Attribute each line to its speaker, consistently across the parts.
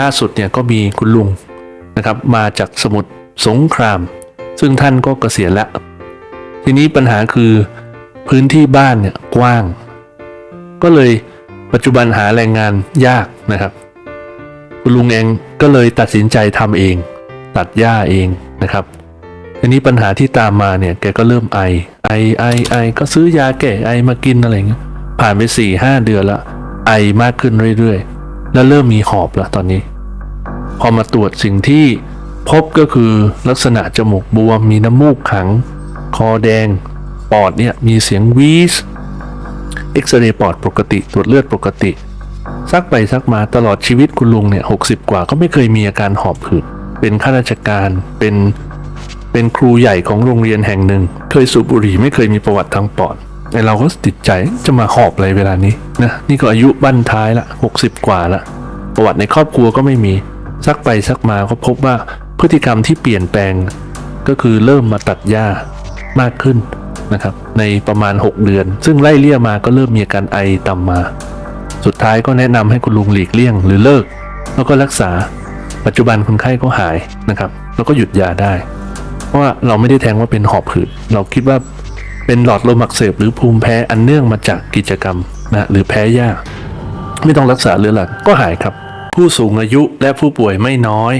Speaker 1: ล่าสุดเนี่ยก็มีคุณลุงนะครับมาจากสมุทรสงคราม ซึ่งท่านก็เกษียณแล้ว ทีนี้ปัญหาคือพื้นที่บ้านเนี่ยกว้าง ก็เลยปัจจุบันหาแรงงานยากนะครับ คุณลุงเองก็เลยตัดสินใจทำเอง ตัดหญ้าเองนะครับทีนี้ปัญหาที่ตามมาเนี่ยแกก็เริ่มไอ ไอไอไอก็ซื้อยาแก้ไอมากินอะไรเงี้ยผ่านไปสี่ห้าเดือนละไอมากขึ้นเรื่อยๆ แล้วเริ่มมีหอบแล้วตอนนี้ พอมาตรวจสิ่งที่พบก็คือลักษณะจมูกบวม มีน้ำมูกขัง คอแดง ปอดเนี่ยมีเสียงวีสเอ็กซเรย์ปอดปกติ ตรวจเลือดปกติ ซักไปซักมาตลอดชีวิตคุณลุงเนี่ยหกสิบกว่าก็ไม่เคยมีอาการหอบหืด เป็นข้าราชการ เป็น เป็นครูใหญ่ของโรงเรียนแห่งหนึ่ง เคยสูบบุหรี่ไม่เคยมีประวัติทางปอด ไอเราก็ติดใจจะมาหอบอะไรเวลานี้นะนี่ก็อายุบั้นท้ายละหกสิบกว่าละ ประวัติในครอบครัวก็ไม่มีซักไปซักมาก็พบว่าพฤติกรรมที่เปลี่ยนแปลง ก็คือเริ่มมาตัดหญ้ามากขึ้นนะครับในประมาณ 6 เดือน ซึ่งไล่เลี่ยมาก็เริ่มมีอาการไอตามมา สุดท้ายก็แนะนำให้คุณลุงหลีกเลี่ยงหรือเลิก แล้วก็รักษาปัจจุบันคนไข้ก็หายนะครับ แล้วก็หยุดยาได้ เพราะว่าเราไม่ได้แทงว่าเป็นหอบหืดเราคิดว่า เป็นหลอดลมอักเสบหรือภูมิแพ้อันเนื่องมาจากกิจกรรมนะหรือแพ้ยาไม่ต้องรักษาเรื้อรังก็หายครับ ผู้สูงอายุและผู้ป่วยไม่น้อย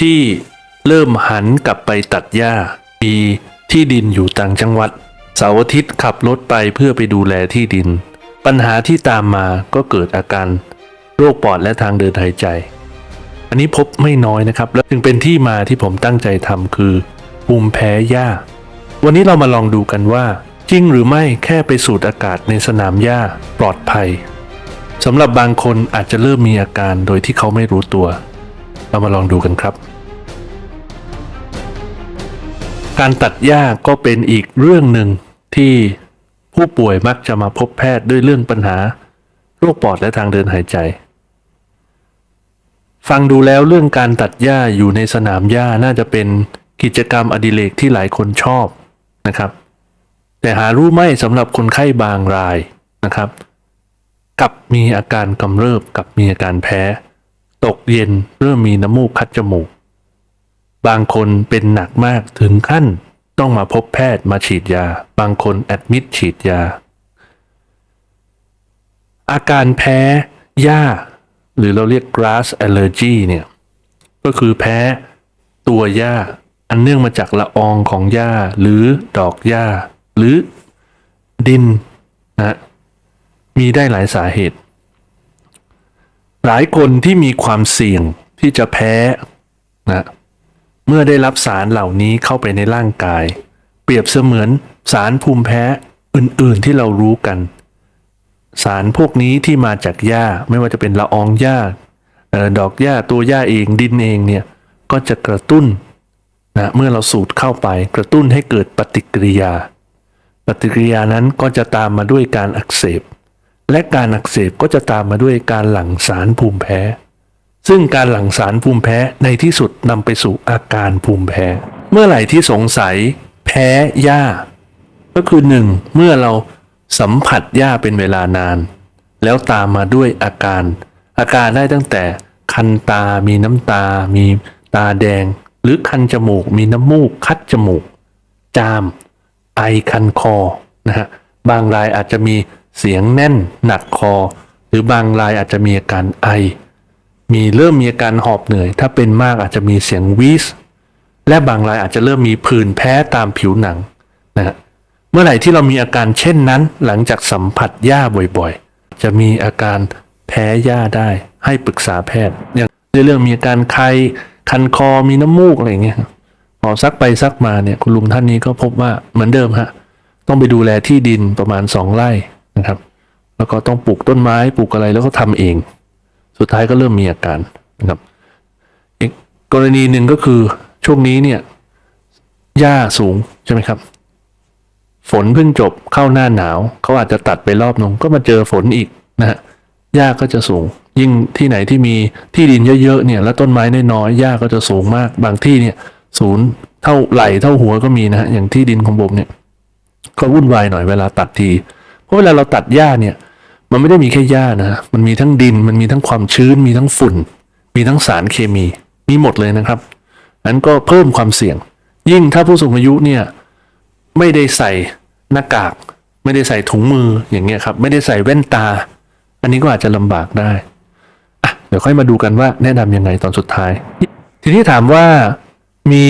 Speaker 1: ที่เริ่มหันกลับไปตัดหญ้ามีที่ดินอยู่ต่างจังหวัดเสาร์อาทิตย์ขับรถไปเพื่อไปดูแลที่ดิน ปัญหาที่ตามมาก็เกิดอาการโรคปอดและทางเดินหายใจ อันนี้พบไม่น้อยนะครับ และจึงเป็นที่มาที่ผมตั้งใจทำคือภูมิแพ้หญ้า วันนี้เรามาลองดูกันว่า จริงหรือไม่แค่ไปสูดอากาศในสนามหญ้าปลอดภัยสำหรับบางคนอาจจะเริ่มมีอาการโดยที่เขาไม่รู้ตัว เรามาลองดูกันครับ การตัดหญ้าก็เป็นอีกเรื่องหนึ่งที่ผู้ป่วยมักจะมาพบแพทย์ด้วยเรื่องปัญหา โรคปอดและทางเดินหายใจ ฟังดูแล้วเรื่องการตัดหญ้าอยู่ในสนามหญ้าน่าจะเป็นกิจกรรมอดิเรกที่หลายคนชอบ นะครับ แต่หารู้ไหมสำหรับคนไข้บางรายนะครับ กับมีอาการกำเริบกับมีอาการแพ้ ตกเย็นเริ่มมีน้ำมูกคัดจมูก บางคนเป็นหนักมากถึงขั้นต้องมาพบแพทย์มาฉีดยา บางคนแอดมิดฉีดยา อาการแพ้หญ้า หรือเราเรียก grass allergy เนี่ย ก็คือแพ้ตัวหญ้า อันเนื่องมาจากละอองของหญ้าหรือดอกหญ้าหรือดินนะมีได้หลายสาเหตุ หลายคนที่มีความเสี่ยงที่จะแพ้นะเมื่อได้รับสารเหล่านี้เข้าไปในร่างกาย เปรียบเสมือนสารภูมิแพ้อื่นๆที่เรารู้กัน สารพวกนี้ที่มาจากหญ้าไม่ว่าจะเป็นละอองหญ้าดอกหญ้าตัวหญ้าเองดินเองเนี่ยก็จะกระตุ้น นะเมื่อเราสูดเข้าไปกระตุ้นให้เกิดปฏิกิริยา ปฏิกิริยานั้นก็จะตามมาด้วยการอักเสบ และการอักเสบก็จะตามมาด้วยการหลั่งสารภูมิแพ้ ซึ่งการหลั่งสารภูมิแพ้ในที่สุดนำไปสู่อาการภูมิแพ้ เมื่อไหร่ที่สงสัย แพ้หญ้า ก็คือหนึ่งเมื่อเราสัมผัสหญ้าเป็นเวลานาน แล้วตามมาด้วยอาการ อาการได้ตั้งแต่คันตา มีน้ำตา มีตาแดง หรือคันจมูกมีน้ำมูกคัดจมูก จาม ไอคันคอนะฮะบางรายอาจจะมีเสียงแน่นหนักคอ หรือบางรายอาจจะมีอาการไอ มีเริ่มมีอาการหอบเหนื่อย ถ้าเป็นมากอาจจะมีเสียงวีสและบางรายอาจจะเริ่มมีผื่นแพ้ตามผิวหนังนะฮะเมื่อไหร่ที่เรามีอาการเช่นนั้น หลังจากสัมผัสหญ้าบ่อยๆ จะมีอาการแพ้หญ้าได้ให้ปรึกษาแพทย์อย่างในเรื่องมีอาการไข้ คันคอมีน้ำมูกอะไรอย่างเงี้ยพอซักไปซักมาเนี่ยคุณลุงท่านนี้ก็พบว่าเหมือนเดิมฮะต้องไปดูแลที่ดินประมาณสองไร่นะครับ แล้วก็ต้องปลูกต้นไม้ปลูกอะไรแล้วก็ทำเอง สุดท้ายก็เริ่มมีอาการนะครับ อีกกรณีหนึ่งก็คือช่วงนี้เนี่ยหญ้าสูงใช่ไหมครับ ฝนเพิ่งจบเข้าหน้าหนาวเขาอาจจะตัดไปรอบนึงก็มาเจอฝนอีกนะฮะหญ้าก็จะสูง ยิ่งที่ไหนที่มีที่ดินเยอะๆเนี่ย แล้วต้นไม้น้อยๆหญ้าก็จะสูงมาก บางที่เนี่ย ศูนย์เท่าไหลเท่าหัวก็มีนะฮะอย่างที่ดินของผมเนี่ย ก็วุ่นวายหน่อยเวลาตัดที เพราะเวลาเราตัดหญ้าเนี่ย มันไม่ได้มีแค่หญ้านะมันมีทั้งดินมันมีทั้งความชื้น มีทั้งฝุ่น มีทั้งสารเคมีมีหมดเลยนะครับนั้นก็เพิ่มความเสี่ยง ยิ่งถ้าผู้สูงอายุเนี่ยไม่ได้ใส่หน้ากาก ไม่ได้ใส่ถุงมืออย่างเงี้ยครับ ไม่ได้ใส่แว่นตา อันนี้ก็อาจจะลำบากได้ ดี๋ยวค่อยมาดูกันว่าแนะนำยังไงตอนสุดท้าย ทีนี้ถามว่ามี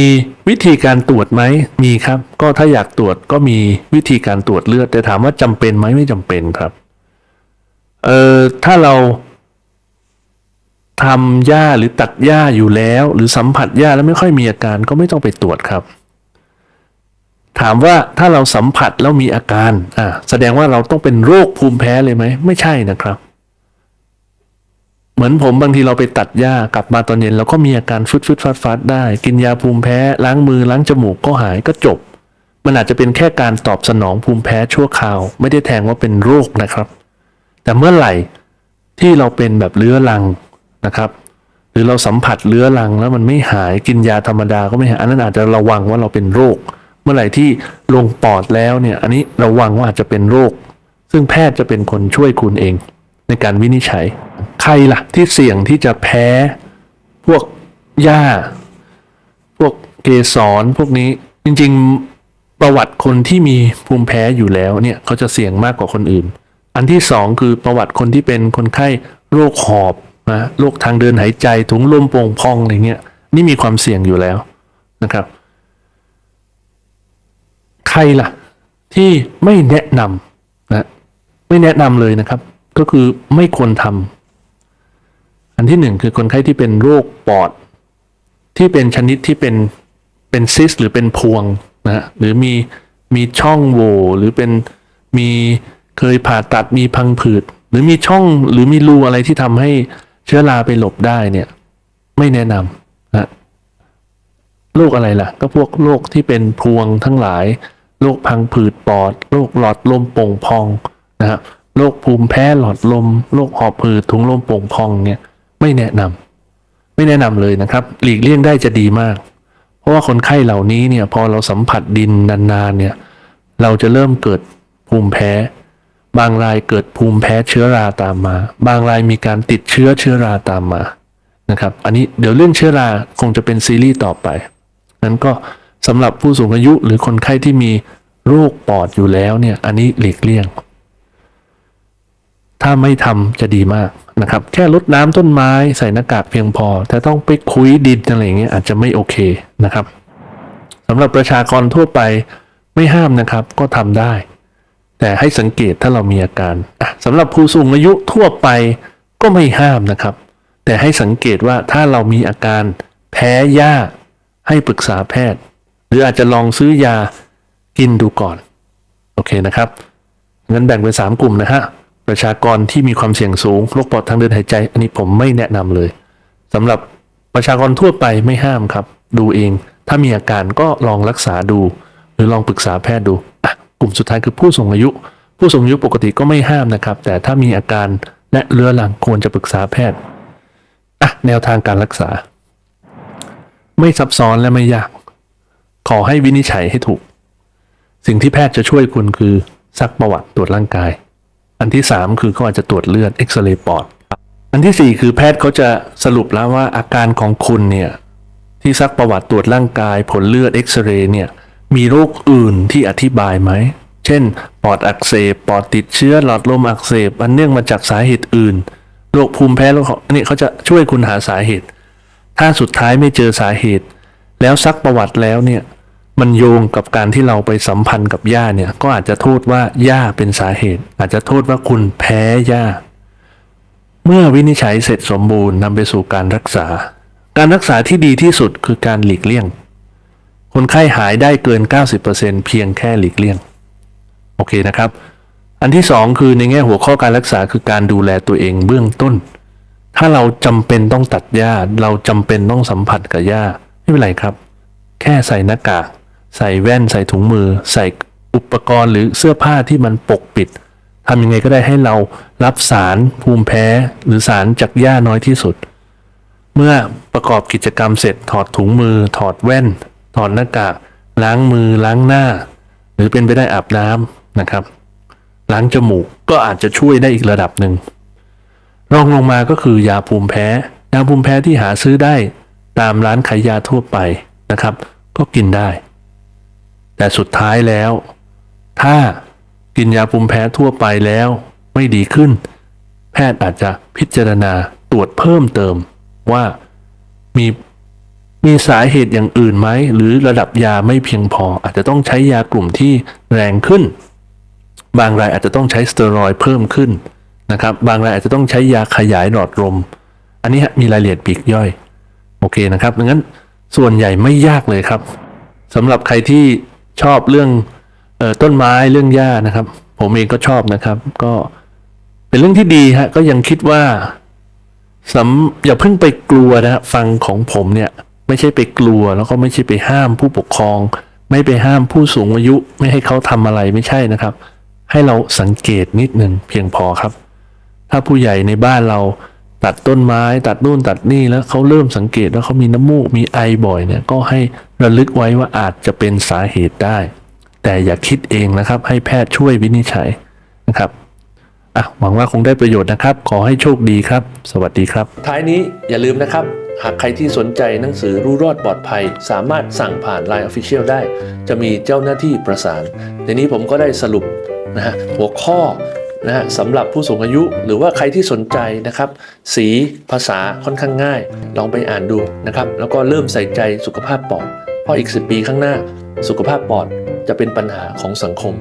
Speaker 1: วิธีการตรวจไหมมีครับ ก็ถ้าอยากตรวจก็มีวิธีการตรวจเลือด แต่ถามว่าจำเป็นไหมไม่จำเป็นครับเอ่อถ้าเราทำหญ้าหรือตัดหญ้าอยู่แล้ว หรือสัมผัสหญ้าแล้วไม่ค่อยมีอาการก็ไม่ต้องไปตรวจครับ ถามว่าถ้าเราสัมผัสแล้วมีอาการอ่าแสดงว่าเราต้องเป็นโรคภูมิแพ้เลยไหมไม่ใช่นะครับ เหมือนผมบางทีเราไปตัดหญ้ากลับมาตอนเย็นเราก็มีอาการฟึดฟึดฟัดฟัดได้ กินยาภูมิแพ้ล้างมือล้างจมูกก็หายก็จบ มันอาจจะเป็นแค่การตอบสนองภูมิแพ้ชั่วคราว ไม่ได้แทงว่าเป็นโรคนะครับ แต่เมื่อไหร่ที่เราเป็นแบบเรื้อรังนะครับ หรือเราสัมผัสเรื้อรังแล้วมันไม่หายกินยาธรรมดาก็ไม่หายอันนั้นอาจจะระวังว่าเราเป็นโรค เมื่อไหร่ที่ลงปอดแล้วเนี่ยอันนี้ระวังว่าอาจจะเป็นโรค ซึ่งแพทย์จะเป็นคนช่วยคุณเอง ในการวินิจฉัยใครล่ะ ที่เสี่ยงที่จะแพ้ พวกหญ้า พวกเกสรพวกนี้จริง ๆ ประวัติคนที่มีภูมิแพ้อยู่แล้วเนี่ยเขาจะเสี่ยงมากกว่าคนอื่น อันที่สองคือประวัติคนที่เป็นคนไข้โรคหอบนะโรคทางเดินหายใจถุงลมโป่งพองอะไรเงี้ยนี่มีความเสี่ยงอยู่แล้วนะครับ ใครล่ะ ที่ไม่แนะนำนะไม่แนะนำเลยนะครับ ก็คือไม่ควรทำ อันที่หนึ่งคือคนไข้ที่เป็นโรคปอด ที่เป็นชนิดที่เป็นเป็นซิสหรือเป็นพวงนะฮะหรือมีมีช่องโหว่หรือเป็นมีเคยผ่าตัดมีพังผืด หรือมีช่องหรือมีรูอะไรที่ทำให้เชื้อราไปหลบได้เนี่ย ไม่แนะนำนะโรคอะไรล่ะ ก็พวกโรคที่เป็นพวงทั้งหลายโรคพังผืดปอดโรคหลอดลมโป่งพองนะครับโรคภูมิแพ้หลอดลมโรคหอบผืดถุงลมโป่งพองเนี่ย ไม่แนะนำไม่แนะนำเลยนะครับ หลีกเลี่ยงได้จะดีมาก เพราะว่าคนไข้เหล่านี้เนี่ยพอเราสัมผัสดินนานๆเนี่ยเราจะเริ่มเกิดภูมิแพ้ บางรายเกิดภูมิแพ้เชื้อราตามมา บางรายมีการติดเชื้อเชื้อราตามมานะครับ อันนี้เดี๋ยวเรื่องเชื้อราคงจะเป็นซีรีส์ต่อไปนั้นก็สำหรับผู้สูงอายุหรือคนไข้ที่มีโรคปอดอยู่แล้วเนี่ยอันนี้หลีกเลี่ยง ถ้าไม่ทำจะดีมากนะครับ แค่ลดน้ำต้นไม้ใส่หน้ากากเพียงพอ แต่ต้องไปคุยดินอะไรอย่างเงี้ยอาจจะไม่โอเคนะครับสำหรับประชากรทั่วไปไม่ห้ามนะครับก็ทำได้ แต่ให้สังเกตถ้าเรามีอาการสำหรับผู้สูงอายุทั่วไปก็ไม่ห้ามนะครับ แต่ให้สังเกตว่าถ้าเรามีอาการแพ้หญ้าให้ปรึกษาแพทย์ หรืออาจจะลองซื้อยากินดูก่อน โอเคนะครับงั้นแบ่งเป็นสามกลุ่มนะฮะ ประชากรที่มีความเสี่ยงสูงโรคปอดทางเดินหายใจ อันนี้ผมไม่แนะนำเลยสำหรับประชากรทั่วไปไม่ห้ามครับ ดูเอง ถ้ามีอาการก็ลองรักษาดู หรือลองปรึกษาแพทย์ดูอะกลุ่มสุดท้ายคือผู้สูงอายุ ผู้สูงอายุปกติก็ไม่ห้ามนะครับ แต่ถ้ามีอาการและเรื้อรังควรจะปรึกษาแพทย์อะแนวทางการรักษา ไม่ซับซ้อนและไม่ยาก ขอให้วินิจฉัยให้ถูก สิ่งที่แพทย์จะช่วยคุณคือซักประวัติตรวจร่างกาย อันที่สามคือเขาอาจจะตรวจเลือดเอ็กซเรย์ปอด อันที่สี่คือแพทย์เขาจะสรุปแล้วว่าอาการของคุณเนี่ยที่ซักประวัติตรวจร่างกายผลเลือดเอ็กซเรย์เนี่ยมีโรคอื่นที่อธิบายไหม เช่น ปอดอักเสบ ปอดติดเชื้อ หลอดลมอักเสบ อันเนื่องมาจากสาเหตุอื่น โรคภูมิแพ้โรคอันนี้เขาจะช่วยคุณหาสาเหตุ ถ้าสุดท้ายไม่เจอสาเหตุ แล้วซักประวัติแล้วเนี่ย มันโยงกับการที่เราไปสัมพันธ์กับหญ้าเนี่ย ก็อาจจะโทษว่าหญ้าเป็นสาเหตุ อาจจะโทษว่าคุณแพ้หญ้าเมื่อวินิจฉัยเสร็จสมบูรณ์นำไปสู่การรักษา การรักษาที่ดีที่สุดคือการหลีกเลี่ยง คนไข้หายได้เกิน 90%เพียงแค่หลีกเลี่ยง โอเคนะครับ อันที่สองคือในแง่หัวข้อการรักษาคือการดูแลตัวเองเบื้องต้น ถ้าเราจำเป็นต้องตัดหญ้า เราจำเป็นต้องสัมผัสกับหญ้าไม่เป็นไรครับ แค่ใส่หน้ากาก ใส่แว่นใส่ถุงมือ ใส่อุปกรณ์หรือเสื้อผ้าที่มันปกปิดทำยังไงก็ได้ให้เรารับสารภูมิแพ้ หรือสารจากหญ้าน้อยที่สุด เมื่อประกอบกิจกรรมเสร็จถอดถุงมือ ถอดแว่น ถอดหน้ากากล้างมือล้างหน้า หรือเป็นไปได้อาบน้ำนะครับ ล้างจมูกก็อาจจะช่วยได้อีกระดับหนึ่งรองลงมาก็คือยาภูมิแพ้ ยาภูมิแพ้ที่หาซื้อได้ตามร้านขายยาทั่วไปนะครับ ก็กินได้ แต่สุดท้ายแล้ว ถ้ากินยาภูมิแพ้ทั่วไปแล้วไม่ดีขึ้น แพทย์อาจจะพิจารณาตรวจเพิ่มเติมว่ามีมีสาเหตุอย่างอื่นไหม หรือระดับยาไม่เพียงพอ อาจจะต้องใช้ยากลุ่มที่แรงขึ้น บางรายอาจจะต้องใช้สเตียรอยเพิ่มขึ้นนะครับบางรายอาจจะต้องใช้ยาขยายหลอดลม อันนี้ฮะมีรายละเอียดปีกย่อย โอเคนะครับดังนั้นส่วนใหญ่ไม่ยากเลยครับสำหรับใครที่ ชอบเรื่องออต้นไม้เรื่องหญ้านะครับ ผมเองก็ชอบนะครับ ก็เป็นเรื่องที่ดีฮะก็ยังคิดว่าสำอย่าเพิ่งไปกลัวนะฮะฟังของผมเนี่ย ไม่ใช่ไปกลัวแล้วก็ไม่ใช่ไปห้ามผู้ปกครอง ไม่ไปห้ามผู้สูงอายุ ไม่ให้เขาทำอะไรไม่ใช่นะครับ ให้เราสังเกตนิดหนึ่งเพียงพอครับ ถ้าผู้ใหญ่ในบ้านเรา ตัดต้นไม้ตัดนู่นตัดนี่แล้วเขาเริ่มสังเกตว่าเขามีน้ำมูกมีไอบ่อยเนี่ยก็ให้ระลึกไว้ว่าอาจจะเป็นสาเหตุได้ แต่อย่าคิดเองนะครับ ให้แพทย์ช่วยวินิจฉัยนะครับอะหวังว่าคงได้ประโยชน์นะครับ ขอให้โชคดีครับ สวัสดีครับ ท้ายนี้อย่าลืมนะครับ หากใครที่สนใจหนังสือรู้รอดปลอดภัย สามารถสั่งผ่าน Line Official ได้ จะมีเจ้าหน้าที่ประสาน ในนี้ผมก็ได้สรุปนะฮะหัวข้อ นะฮะสำหรับผู้สูงอายุหรือว่าใครที่สนใจนะครับ สีภาษาค่อนข้างง่าย ลองไปอ่านดูนะครับ แล้วก็เริ่มใส่ใจสุขภาพปอดเพราะอีก 10 ปีข้างหน้า สุขภาพปอดจะเป็นปัญหาของสังคม